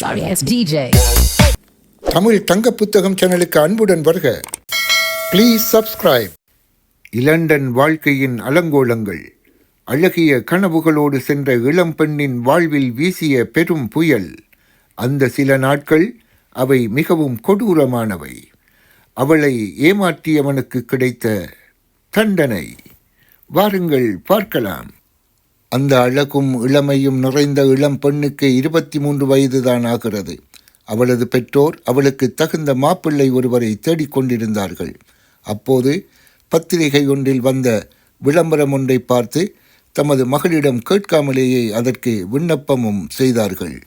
Sorry ass DJ. Tamil தங்க புத்தகம் சேனலுக்கு அன்புடன் வருக. ப்ளீஸ் சப்ஸ்கிரைப் இலண்டன் வாழ்க்கையின் அலங்கோலங்கள். அழகிய கனவுகளோடு சென்ற இளம் பெண்ணின் வாழ்வில் வீசிய பெரும் புயல். அந்த சில நாட்கள் அவை மிகவும் கொடூரமானவை. அவளை ஏமாற்றியவனுக்கு கிடைத்த தண்டனை. வாருங்கள் பார்க்கலாம். அந்த அழகும் இளமையும் நிறைந்த இளம் பெண்ணுக்கு இருபத்தி மூன்று வயதுதான் ஆகிறது. அவளது பெற்றோர் அவளுக்கு தகுந்த மாப்பிள்ளை ஒருவரை தேடிக்கொண்டிருந்தார்கள் அப்போது பத்திரிகை ஒன்றில் வந்த விளம்பரம் ஒன்றை பார்த்து தமது மகளிடம் கேட்காமலேயே அதற்கு விண்ணப்பமும் செய்தார்கள்.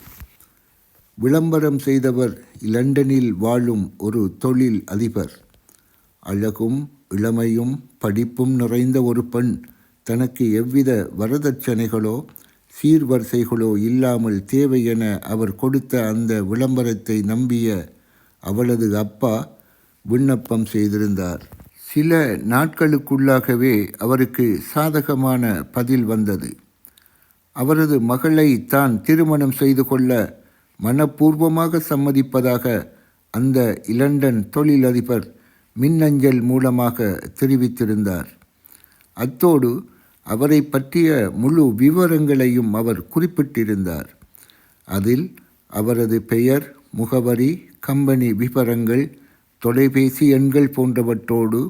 விளம்பரம் செய்தவர் லண்டனில் வாழும் ஒரு தொழில் அதிபர். அழகும் இளமையும் படிப்பும் நிறைந்த ஒரு பெண் தனக்கு எவ்வித வரதட்சணைகளோ சீர்வரிசைகளோ இல்லாமல் தேவை என அவர் கொடுத்த அந்த விளம்பரத்தை நம்பிய அவளது அப்பா விண்ணப்பம் செய்திருந்தார். சில நாட்களுக்குள்ளாகவே அவருக்கு சாதகமான பதில் வந்தது. அவரது மகளை தான் திருமணம் செய்து கொள்ள மனப்பூர்வமாக சம்மதிப்பதாக அந்த இலண்டன் தொழிலதிபர் மின்னஞ்சல் மூலமாக தெரிவித்திருந்தார். அத்தோடு அவரை பற்றிய முழு விவரங்களையும் அவர் குறிப்பிட்டிருந்தார். அதில் அவரது பெயர் முகவரி கம்பெனி விவரங்கள் தொலைபேசி எண்கள் போன்றவற்றோடு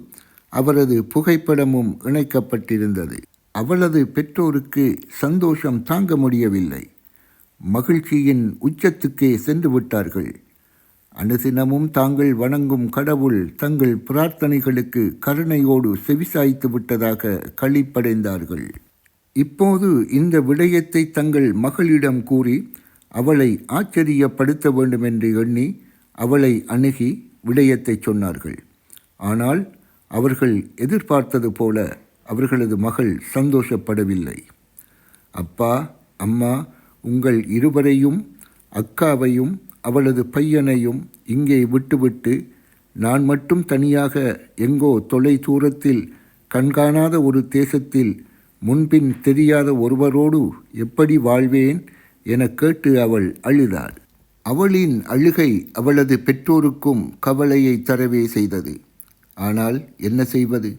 அவரது புகைப்படமும் இணைக்கப்பட்டிருந்தது. அவளது பெற்றோருக்கு சந்தோஷம் தாங்க முடியவில்லை. மகிழ்ச்சியின் உச்சத்துக்கே சென்று விட்டார்கள். அனுதினமும் தாங்கள் வணங்கும் கடவுள் தங்கள் பிரார்த்தனைகளுக்கு கருணையோடு செவிசாய்த்து விட்டதாக களிப்படைந்தார்கள். இப்போது இந்த விடயத்தை தங்கள் மகளிடம் கூறி அவளை ஆச்சரியப்படுத்த வேண்டும் என்று எண்ணி அவளை அணுகி விடயத்தை சொன்னார்கள். ஆனால் அவர்கள் எதிர்பார்த்தது போல அவர்களது மகள் சந்தோஷப்படவில்லை. அப்பா அம்மா உங்கள் இருவரையும் அக்காவையும் அவளது பையனையும் இங்கே விட்டுவிட்டு நான் மட்டும் தனியாக எங்கோ தொலை தூரத்தில் கண்காணாத ஒரு தேசத்தில் முன்பின் தெரியாத ஒருவரோடு எப்படி வாழ்வேன் என கேட்டு அவள் அழுதாள். அவளின் அழுகை அவளது பெற்றோருக்கும் கவலையை தரவே செய்தது. ஆனால் என்ன செய்வது?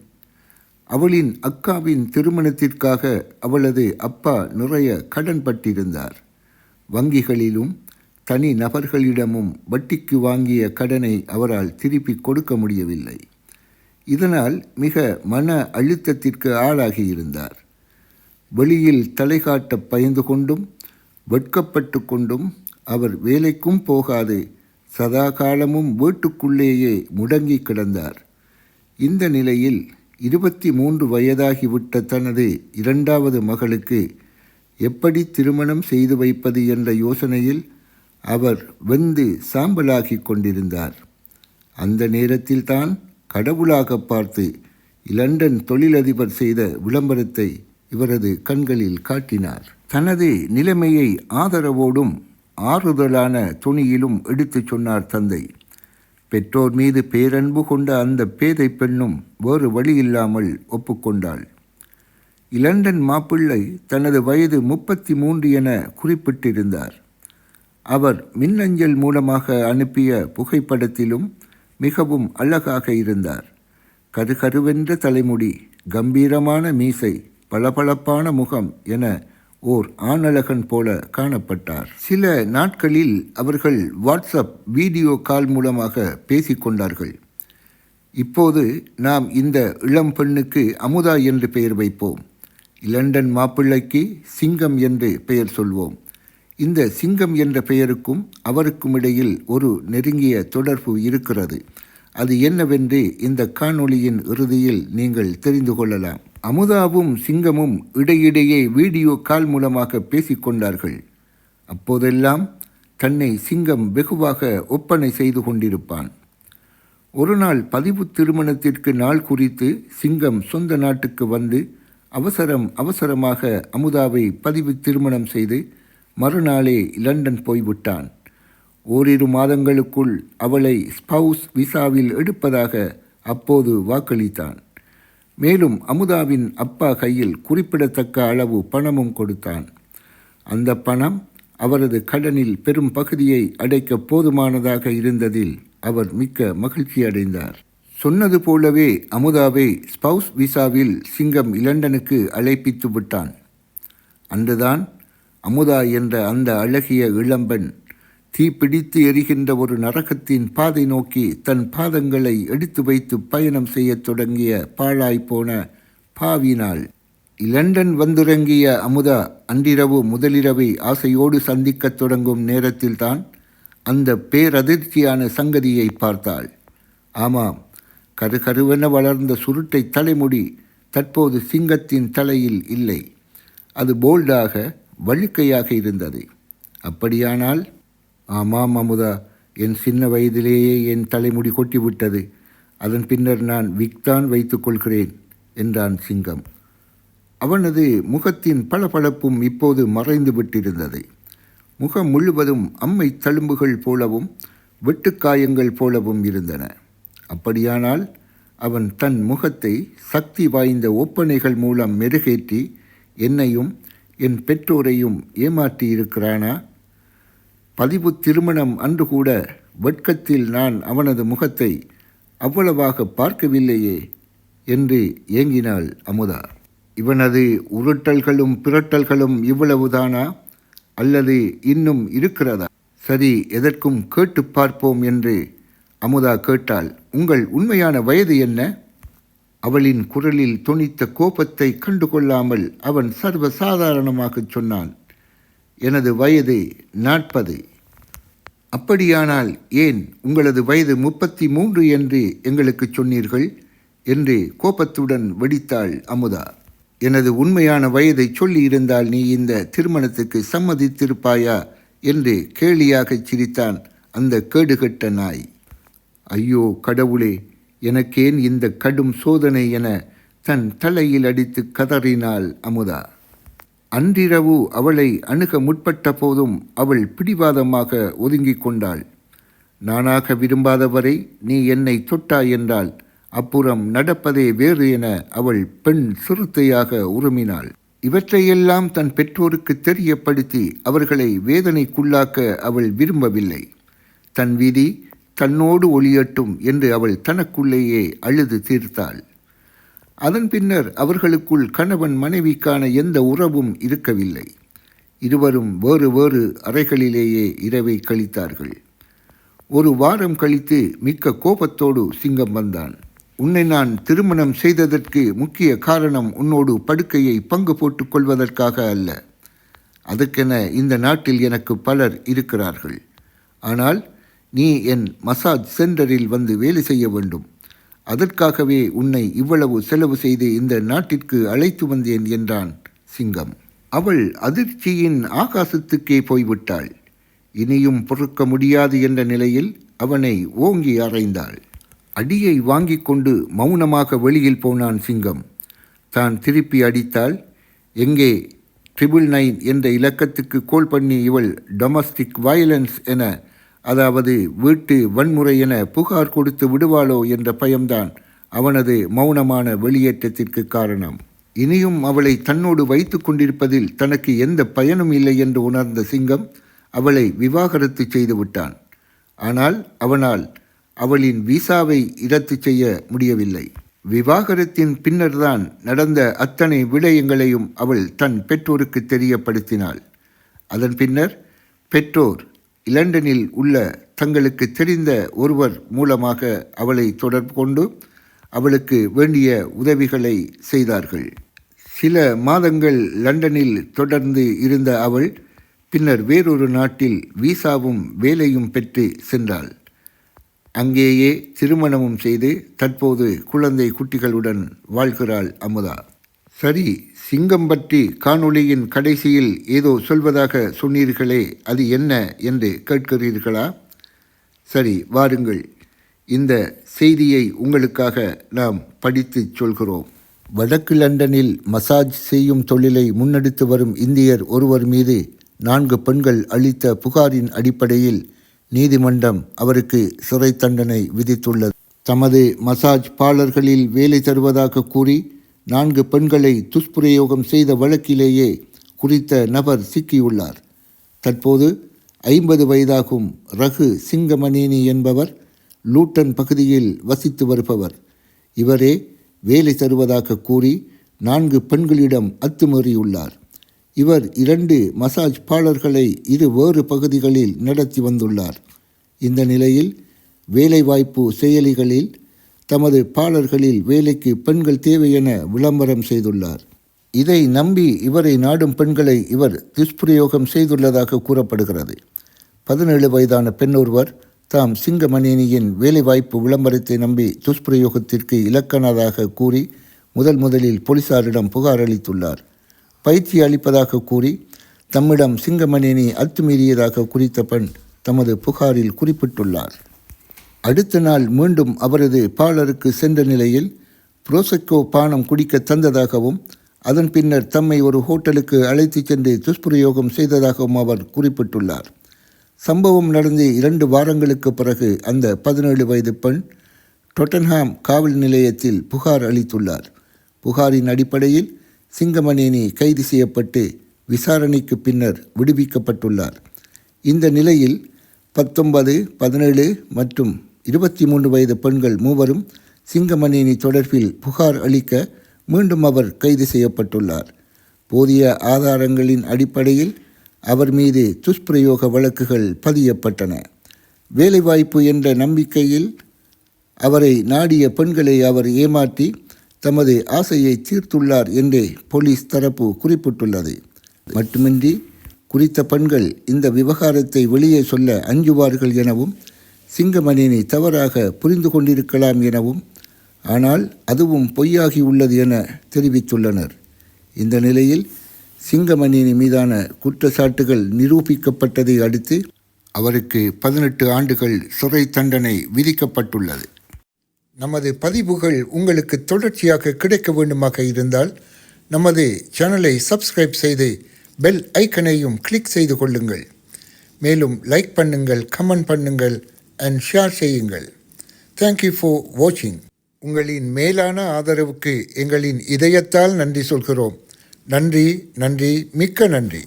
அவளின் அக்காவின் திருமணத்திற்காக அவளது அப்பா நிறைய கடன் பட்டிருந்தார். வங்கிகளிலும் தனி நபர்களிடமும் வட்டிக்கு வாங்கிய கடனை அவரால் திருப்பி கொடுக்க முடியவில்லை. இதனால் மிக மன அழுத்தத்திற்கு ஆளாகியிருந்தார் வெளியில் தலை காட்ட பயந்து கொண்டும் வெட்கப்பட்டு கொண்டும் அவர் வேலைக்கும் போகாது சதா காலமும் வீட்டுக்குள்ளேயே முடங்கி கிடந்தார். இந்த நிலையில் இருபத்தி மூன்று வயதாகிவிட்ட தனது இரண்டாவது மகளுக்கு எப்படி திருமணம் செய்து வைப்பது என்ற யோசனையில் அவர் வெந்து சாம்பலாகி கொண்டிருந்தார். அந்த நேரத்தில்தான் கடவுளாக பார்த்து இலண்டன் தொழிலதிபர் செய்த விளம்பரத்தை இவரது கண்களில் காட்டினார். தனது நிலைமையை ஆதரவோடும் ஆறுதலான துணியிலும் எடுத்துச் சொன்னார் தந்தை. பெற்றோர் மீது பேரன்பு கொண்ட அந்த பேதை பெண்ணும் வேறு வழியில்லாமல் ஒப்புக்கொண்டாள். இலண்டன் மாப்பிள்ளை தனது வயது முப்பத்தி மூன்று என குறிப்பிட்டிருந்தார். அவர் மின்னஞ்சல் மூலமாக அனுப்பிய புகைப்படத்திலும் மிகவும் அழகாக இருந்தார். கருகருவென்ற தலைமுடி கம்பீரமான மீசை பளபளப்பான முகம் என ஓர் ஆணழகன் போல காணப்பட்டார். சில நாட்களில் அவர்கள் வாட்ஸ்அப் வீடியோ கால் மூலமாக பேசிக்கொண்டார்கள் இப்போது நாம் இந்த இளம் பெண்ணுக்கு அமுதா என்று பெயர் வைப்போம். இலண்டன் மாப்பிள்ளைக்கு சிங்கம் என்று பெயர் சொல்வோம். இந்த சிங்கம் என்ற பெயருக்கும் அவருக்கும் இடையில் ஒரு நெருங்கிய தொடர்பு இருக்கிறது. அது என்னவென்று இந்த காணொளியின் இறுதியில் நீங்கள் தெரிந்து கொள்ளலாம். அமுதாவும் சிங்கமும் இடையிடையே வீடியோ கால் மூலமாக பேசிக்கொண்டார்கள். அப்போதெல்லாம் தன்னை சிங்கம் வெகுவாக ஒப்பனை செய்து கொண்டிருப்பான். ஒரு நாள் பதிவு திருமணத்திற்கு நாள் குறித்து சிங்கம் சொந்த நாட்டுக்கு வந்து அவசரம் அவசரமாக அமுதாவை பதிவு திருமணம் செய்து மறுநாளே லண்டன் போய்விட்டான். ஓரிரு மாதங்களுக்குள் அவளை ஸ்பவுஸ் விசாவில் எடுப்பதாக அப்போது வாக்களித்தான். மேலும் அமுதாவின் அப்பா கையில் குறிப்பிடத்தக்க அளவு பணமும் கொடுத்தான். அந்த பணம் அவரது கடனில் பெரும் பகுதியை அடைக்க போதுமானதாக இருந்ததில் அவர் மிக்க மகிழ்ச்சி அடைந்தார். சொன்னது போலவே அமுதாவை ஸ்பவுஸ் விசாவில் சிங்கம் இலண்டனுக்கு அழைப்பித்து விட்டான். அன்றுதான் அமுதா என்ற அந்த அழகிய இளம்பெண் தீப்பிடித்து எரிகின்ற ஒரு நரகத்தின் பாதை நோக்கி தன் பாதங்களை எடுத்து வைத்து பயணம் செய்யத் தொடங்கிய பாழாய்ப்போன பாவினாள் இலண்டன் வந்திறங்கிய அமுதா அன்றிரவு முதலிரவை ஆசையோடு சந்திக்கத் தொடங்கும் நேரத்தில்தான் அந்த பேரதிர்ச்சியான சங்கதியை பார்த்தாள். ஆமாம் கருகருவென வளர்ந்த சுருட்டை தலைமுடி தற்போது சிங்கத்தின் தலையில் இல்லை. அது போல்டாக வழுக்கையாக இருந்தது. அப்படியானால் ஆமாம் அமுதா என் சின்ன வயதிலேயே என் தலைமுடி கொட்டிவிட்டது. அதன் பின்னர் நான் விக்தான் வைத்துக்கொள்கிறேன் என்றான் சிங்கம். அவனது முகத்தின் பளபளப்பும் இப்போது மறைந்து விட்டிருந்தது. முகம் முழுவதும் அம்மை தழும்புகள் போலவும் வெட்டுக்காயங்கள் போலவும் இருந்தன. அப்படியானால் அவன் தன் முகத்தை சக்தி வாய்ந்த ஒப்பனைகள் மூலம் மெருகேற்றி என்னையும் என் பெற்றோரையும் ஏமாற்றி இருக்கிறானா பதிவு திருமணம் அன்று கூட வெட்கத்தில் நான் அவனது முகத்தை அவ்வளவாக பார்க்கவில்லையே என்று ஏங்கினாள் அமுதா. இவனது உருட்டல்களும் பிறட்டல்களும் இவ்வளவுதானா? அல்லது இன்னும் இருக்கிறதா? சரி எதற்கும் கேட்டு பார்ப்போம் என்று அமுதா கேட்டாள். உங்கள் உண்மையான வயது என்ன? அவளின் குரலில் துணித்த கோபத்தை கண்டுகொள்ளாமல் அவன் சர்வ சாதாரணமாகச் சொன்னான். எனது வயது நாற்பது. அப்படியானால் ஏன் உங்களது வயது முப்பத்தி மூன்று என்று எங்களுக்கு சொன்னீர்கள்? என்று கோபத்துடன் வெடித்தாள் அமுதா. எனது உண்மையான வயதை சொல்லியிருந்தால் நீ இந்த திருமணத்துக்கு சம்மதித்திருப்பாயா? என்று கேலியாகச் சிரித்தான் அந்த கேடுகட்ட நாய். ஐயோ கடவுளே! எனக்கேன் இந்த கடும் சோதனை என தன் தலையில் அடித்து கதறினாள் அமுதா. அன்றிரவு அவளை அணுக முற்பட்ட போதும் அவள் பிடிவாதமாக ஒதுங்கிக் கொண்டாள். நானாக விரும்பாதவரை நீ என்னை தொட்டாய் என்றால் அப்புறம் நடப்பதே வேறு என அவள் பெண் சிறுத்தையாக உருமினாள். இவற்றையெல்லாம் தன் பெற்றோருக்கு தெரியப்படுத்தி அவர்களை வேதனைக்குள்ளாக்க அவள் விரும்பவில்லை. தன் விதி தன்னோடு ஒளியட்டும் என்று அவள் தனக்குள்ளேயே அழுது தீர்த்தாள். அதன் பின்னர் அவர்களுக்குள் கணவன் மனைவிக்கான எந்த உறவும் இருக்கவில்லை. இருவரும் வேறு வேறு அறைகளிலேயே இரவை கழித்தார்கள். ஒரு வாரம் கழித்து மிக்க கோபத்தோடு சிங்கம் வந்தான். உன்னை நான் திருமணம் செய்ததற்கு முக்கிய காரணம் உன்னோடு படுக்கையை பங்கு போட்டுக் கொள்வதற்காக அல்ல. அதற்கென இந்த நாட்டில் எனக்கு பலர் இருக்கிறார்கள். ஆனால் நீ என் மசாஜ் சென்டரில் வந்து வேலை செய்ய வேண்டும். அதற்காகவே உன்னை இவ்வளவு செலவு செய்து இந்த நாட்டிற்கு அழைத்து வந்தேன் என்றான் சிங்கம். அவள் அதிர்ச்சியின் ஆகாசத்துக்கே போய்விட்டாள். இனியும் பொறுக்க முடியாது என்ற நிலையில் அவனை ஓங்கி அறைந்தாள். அடியை வாங்கிக் கொண்டு மௌனமாக வெளியில் போனான் சிங்கம். தான் திருப்பி அடித்தால் எங்கே? ட்ரிபிள் நைன் என்ற இலக்கத்துக்கு கோல் பண்ணி இவள் டொமஸ்டிக் வயலன்ஸ் என அதாவது வீட்டு வன்முறை என புகார் கொடுத்து விடுவாளோ என்ற பயம்தான் அவனது மௌனமான வெளியேற்றத்திற்கு காரணம். இனியும் அவளை தன்னோடு வைத்து கொண்டிருப்பதில் தனக்கு எந்த பயனும் இல்லை என்று உணர்ந்த சிங்கம் அவளை விவாகரத்து செய்து விட்டான். ஆனால் அவனால் அவளின் விசாவை இரத்து செய்ய முடியவில்லை. விவாகரத்தின் பின்னர்தான் நடந்த அத்தனை விடயங்களையும் அவள் தன் பெற்றோருக்கு தெரியப்படுத்தினாள். அதன் பின்னர் பெற்றோர் லண்டனில் உள்ள தங்களுக்கு தெரிந்த ஒருவர் மூலமாக அவளை தொடர்பு கொண்டு அவளுக்கு வேண்டிய உதவிகளை செய்தார்கள். சில மாதங்கள் லண்டனில் தொடர்ந்து இருந்த அவள் பின்னர் வேறொரு நாட்டில் விசாவும் வேலையும் பெற்று சென்றாள். அங்கேயே திருமணமும் செய்து தற்போது குழந்தை குட்டிகளுடன் வாழ்கிறாள் அமுதா. சரி சிங்கம் பற்றி காணொளியின் கடைசியில் ஏதோ சொல்வதாக சொன்னீர்களே அது என்ன என்று கேட்கிறீர்களா? சரி வாருங்கள். இந்த செய்தியை உங்களுக்காக நாம் படித்து சொல்கிறோம். வடக்கு லண்டனில் மசாஜ் செய்யும் தொழிலை முன்னெடுத்து வரும் இந்தியர் ஒருவர் மீது நான்கு பெண்கள் அளித்த புகாரின் அடிப்படையில் நீதிமன்றம் அவருக்கு சிறை தண்டனை விதித்துள்ளது. தமது மசாஜ் பாலர்களில் வேலை தருவதாக கூறி நான்கு பெண்களை துஷ்பிரயோகம் செய்த வழக்கிலேயே குறித்த நபர் சிக்கியுள்ளார். தற்போது ஐம்பது வயதாகும் ரகு சிங்கமணேனி என்பவர் லூட்டன் பகுதியில் வசித்து வருபவர். இவரே வேலை தருவதாக கூறி நான்கு பெண்களிடம் அத்துமீறியுள்ளார். இவர் இரண்டு மசாஜ் பாளர்களை இரு வேறு பகுதிகளில் நடத்தி வந்துள்ளார். இந்த நிலையில் வேலைவாய்ப்பு செயலிகளில் தமது பாடல்களில் வேலைக்கு பெண்கள் தேவை என விளம்பரம் செய்துள்ளார். இதை நம்பி இவரை நாடும் பெண்களை இவர் துஷ்பிரயோகம் செய்துள்ளதாக கூறப்படுகிறது. பதினேழு வயதான பெண் ஒருவர் தாம் சிங்கமணியனியின் வேலைவாய்ப்பு விளம்பரத்தை நம்பி துஷ்பிரயோகத்திற்கு இலக்கானதாக கூறி முதல் முதலில் போலீசாரிடம் புகார் அளித்துள்ளார். பயிற்சி அளிப்பதாக கூறி தம்மிடம் சிங்கமணியனி அத்துமீறியதாக குறித்த பெண் தமது புகாரில் குறிப்பிட்டுள்ளார். அடுத்த நாள் மீண்டும் அவரது பாலருக்கு சென்ற நிலையில் புரோசெக்கோ பானம் குடிக்க தந்ததாகவும் அதன் பின்னர் தம்மை ஒரு ஹோட்டலுக்கு அழைத்துச் சென்று துஷ்பிரயோகம் செய்ததாகவும் அவர் குறிப்பிட்டுள்ளார். சம்பவம் நடந்து இரண்டு வாரங்களுக்கு பிறகு அந்த பதினேழு வயது பெண் டொட்டன்ஹாம் காவல் நிலையத்தில் புகார் அளித்துள்ளார். புகாரின் அடிப்படையில் சிங்கமணேனி கைது செய்யப்பட்டு விசாரணைக்கு பின்னர் விடுவிக்கப்பட்டுள்ளார். இந்த நிலையில் பத்தொன்பது பதினேழு மற்றும் இருபத்தி மூன்று வயது பெண்கள் மூவரும் சிங்கமணேனி தொடர்பில் புகார் அளிக்க மீண்டும் அவர் கைது செய்யப்பட்டுள்ளார். போதிய ஆதாரங்களின் அடிப்படையில் அவர் மீது துஷ்பிரயோக வழக்குகள் பதியப்பட்டன. வேலைவாய்ப்பு என்ற நம்பிக்கையில் அவரை நாடிய பெண்களை அவர் ஏமாற்றி தமது ஆசையை தீர்த்துள்ளார் என்றே போலீஸ் தரப்பு குறிப்பிட்டுள்ளது. மட்டுமின்றி குறித்த பெண்கள் இந்த விவகாரத்தை வெளியே சொல்ல அஞ்சுவார்கள் எனவும் சிங்கமணியனை தவறாக புரிந்து கொண்டிருக்கலாம் எனவும் ஆனால் அதுவும் பொய்யாகி உள்ளது என தெரிவித்துள்ளனர். இந்த நிலையில் சிங்கமணியனி மீதான குற்றச்சாட்டுகள் நிரூபிக்கப்பட்டதை அடுத்து அவருக்கு பதினெட்டு ஆண்டுகள் சிறை தண்டனை விதிக்கப்பட்டுள்ளது. நமது பதிவுகள் உங்களுக்கு தொடர்ச்சியாக கிடைக்க வேண்டுமாக இருந்தால் நமது சேனலை சப்ஸ்கிரைப் செய்து பெல் ஐக்கனையும் கிளிக் செய்து கொள்ளுங்கள். மேலும் லைக் பண்ணுங்கள் கமெண்ட் பண்ணுங்கள். அண்ட் ஷேர் செய்யுங்கள். தேங்க்யூ ஃபார் வாட்சிங் உங்களின் மேலான ஆதரவுக்கு எங்களின் இதயத்தால் நன்றி சொல்கிறோம். நன்றி நன்றி மிக்க நன்றி.